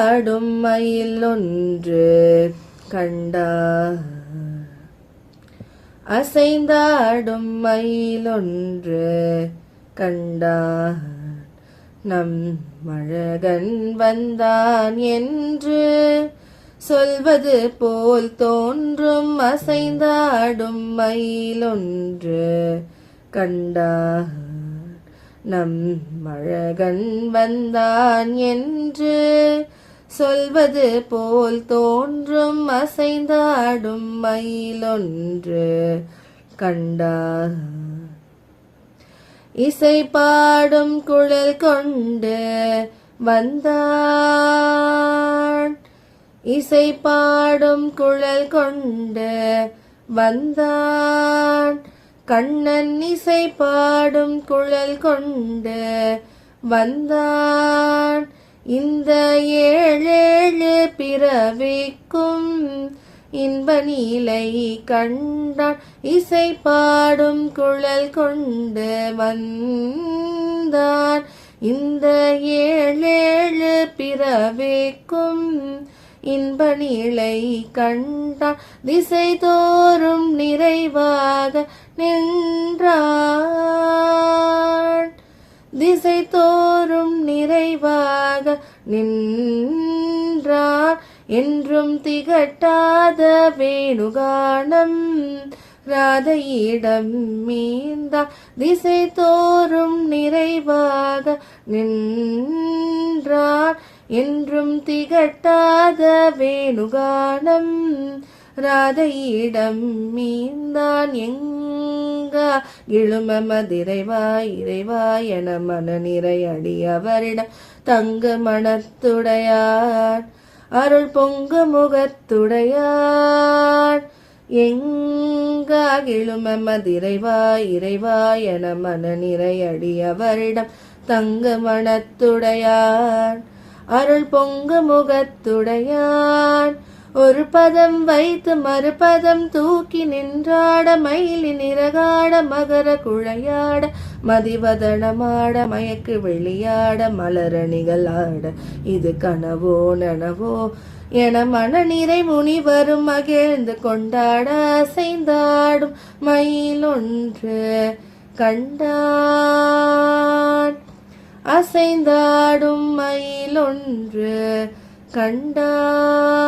அசைந்தாடும் மயில் ஒன்று கண்டார். அசைந்தாடும் மயில் ஒன்று கண்டார். நம் மழகன் வந்தான் என்று சொல்வது போல் தோன்றும் அசைந்தாடும் மயிலொன்று கண்டார். நம் மழகன் வந்தான் என்று சொல்வது போல் தோன்றும் அசைந்தாடும் மயிலொன்று கண்டார் இசை பாடும் குழல் கொண்டு வந்தான். இசை பாடும் குழல் கொண்டு வந்தான். கண்ணன் இசை பாடும் குழல் கொண்டு வந்தான். இந்த ஏழேழு பிறவிக்கும் இன்ப நீலை கண்டான் இசை பாடும் குழல் கொண்டு வந்தான் இந்த ஏழேழு பிறவிக்கும் இன்ப நீலை கண்டான் திசை தோறும் தோறும் நிறைவாக நின்றார். என்றும் திகட்டாத வேணுகானம் ராதையிடம் மீந்தார் திசை தோறும் நிறைவாக நின்றார். என்றும் திகட்டாத வேணுகானம் ராதையிடம் மீந்தான். எங்க இழும மதிரைவாய் இறைவா என மன நிறை அடி அவரிடம் தங்க மனத்துடையார் அருள் பொங்கு முகத்துடையார். எங்காகிழும மதிரைவாய் இறைவா என மன நிறை அடி அவரிடம் தங்க மனத்துடையார் அருள் பொங்கு முகத்துடையான் ஒரு பதம் வைத்து மறுபதம் தூக்கி நின்றாட மயிலி நிறகாட மகர குழையாட மதிவதனமாட மயக்கு வெளியாட மலரணிகள் ஆட. இது கனவோ நனவோ என மனநிறை முனி வரும் மகிழ்ந்து கொண்டாட அசைந்தாடும் மயிலொன்று கண்டான். அசைந்தாடும் மயிலொன்று கண்டான்.